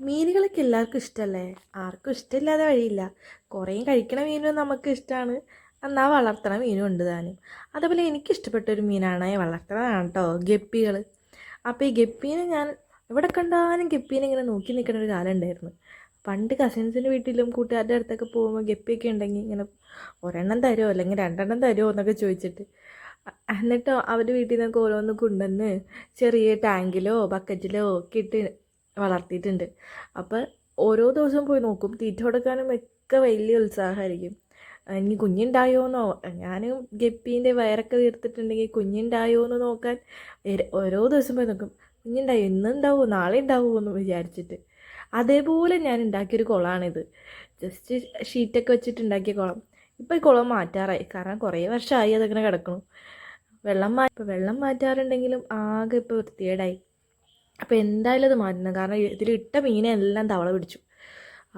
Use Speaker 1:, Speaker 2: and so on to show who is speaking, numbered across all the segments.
Speaker 1: മീനുകളൊക്കെ എല്ലാവർക്കും ഇഷ്ടമല്ലേ ആർക്കും ഇഷ്ടമില്ലാതെ വഴിയില്ല. കുറേയും കഴിക്കണ മീനും നമുക്ക് ഇഷ്ടമാണ് എന്നാൽ വളർത്തണ മീനും ഉണ്ട് താനും. അതേപോലെ എനിക്കിഷ്ടപ്പെട്ട ഒരു മീനാണ് വളർത്തണതാണ് കേട്ടോ ഗപ്പികൾ അപ്പോൾ ഈ ഗപ്പീനെ ഞാൻ എവിടെ കണ്ടാലും ഗപ്പീനെ ഇങ്ങനെ നോക്കി നിൽക്കുന്ന ഒരു കാലം ഉണ്ടായിരുന്നു. പണ്ട് കസിൻസിന്റെ വീട്ടിലും കൂട്ടുകാരുടെ അടുത്തൊക്കെ പോകുമ്പോൾ ഗപ്പിയൊക്കെ ഉണ്ടെങ്കിൽ ഇങ്ങനെ ഒരെണ്ണം തരുമോ അല്ലെങ്കിൽ രണ്ടെണ്ണം തരുമോ എന്നൊക്കെ ചോദിച്ചിട്ട്. എന്നിട്ട് അവർ വീട്ടിൽ നിന്നൊക്കെ ഓരോന്ന് കൊണ്ടുവന്ന് ചെറിയ ടാങ്കിലോ ബക്കറ്റിലോ ഒക്കെ ഇട്ട് വളർത്തിയിട്ടുണ്ട്. അപ്പോൾ ഓരോ ദിവസവും പോയി നോക്കും തീറ്റ കൊടുക്കാനും ഒക്കെ വലിയ ഉത്സാഹമായിരിക്കും. ഇനി കുഞ്ഞുണ്ടായോന്നോ ഞാൻ ഗപ്പീന്റെ വയറൊക്കെ വീർത്തിട്ടുണ്ടെങ്കിൽ കുഞ്ഞുണ്ടായോ എന്ന് നോക്കാൻ ഓരോ ദിവസം പോയി നോക്കും. കുഞ്ഞുണ്ടായോ ഇന്നുണ്ടാവുമോ നാളെ ഉണ്ടാവുമോ എന്ന് വിചാരിച്ചിട്ട്. അതേപോലെ ഞാൻ ഉണ്ടാക്കിയൊരു കുളമാണിത്. ജസ്റ്റ് ഷീറ്റൊക്കെ വെച്ചിട്ട് ഉണ്ടാക്കിയ കുളം. ഇപ്പോൾ ഈ കുളം മാറ്റാറായി. കാരണം കുറേ വർഷമായി അതങ്ങനെ കിടക്കണം വെള്ളം മാ വെള്ളം മാറ്റാറുണ്ടെങ്കിലും ആകെ ഇപ്പോൾ വൃത്തികേടായി. അപ്പോൾ എന്തായാലും അത് മാറ്റണം. കാരണം ഇതിലിട്ട മീനെല്ലാം തവള പിടിച്ചു.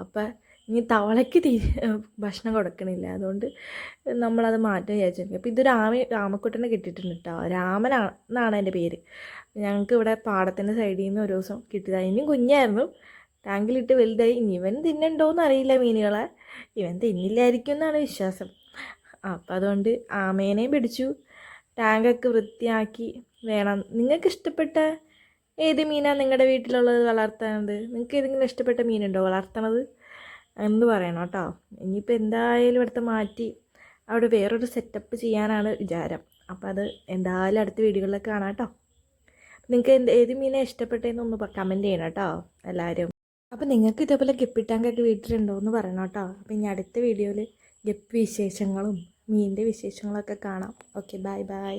Speaker 1: അപ്പം ഇനി തവളയ്ക്ക് തീ ഭക്ഷണം കൊടുക്കണില്ല. അതുകൊണ്ട് നമ്മളത് മാറ്റാൻ വിചാരിച്ചിട്ടുണ്ട് അപ്പോൾ ഇത് രാമ രാമക്കുട്ടനെ കിട്ടിയിട്ടുണ്ട് കേട്ടോ രാമനാണ് എന്നാണ് എന്റെ പേര്. ഞങ്ങൾക്ക് ഇവിടെ പാടത്തിന്റെ സൈഡിൽ നിന്ന് ഒരു ദിവസം കിട്ടിയതാണ് ഇനിയും കുഞ്ഞായിരുന്നു. ടാങ്കിലിട്ട് വലുതായി. ഇവൻ തിന്നണ്ടോന്ന് അറിയില്ല മീനുകളെ. ഇവൻ തിന്നില്ലായിരിക്കും എന്നാണ് വിശ്വാസം. അപ്പം അതുകൊണ്ട് ആമേനെയും പിടിച്ചു. ടാങ്കൊക്കെ വൃത്തിയാക്കി വേണം. നിങ്ങൾക്ക് ഇഷ്ടപ്പെട്ട ഏത് മീനാണ് നിങ്ങളുടെ വീട്ടിലുള്ളത് വളർത്തുന്നത് നിങ്ങൾക്ക് ഏതെങ്കിലും ഇഷ്ടപ്പെട്ട മീനുണ്ടോ വളർത്തണത്? എന്ന് പറയണം കേട്ടോ. ഇനിയിപ്പോൾ എന്തായാലും ഇവിടുത്തെ മാറ്റി അവിടെ വേറൊരു സെറ്റപ്പ് ചെയ്യാനാണ് വിചാരം. അപ്പോൾ അത് എന്തായാലും അടുത്ത വീഡിയോകളിലൊക്കെ കാണാം കേട്ടോ. നിങ്ങൾക്ക് എന്ത് ഏത് മീനാണ് ഇഷ്ടപ്പെട്ടതെന്നൊന്ന് കമന്റ് ചെയ്യണം കേട്ടോ എല്ലാവരും അപ്പോൾ നിങ്ങൾക്ക് ഇതേപോലെ ഗപ്പിട്ടാങ്കൊക്കെ വീട്ടിലുണ്ടോ എന്ന് പറയണം കേട്ടോ. അപ്പോൾ ഇനി അടുത്ത വീഡിയോയിൽ ഗപ്പി വിശേഷങ്ങളും മീനിന്റെ വിശേഷങ്ങളൊക്കെ കാണാം. Okay bye bye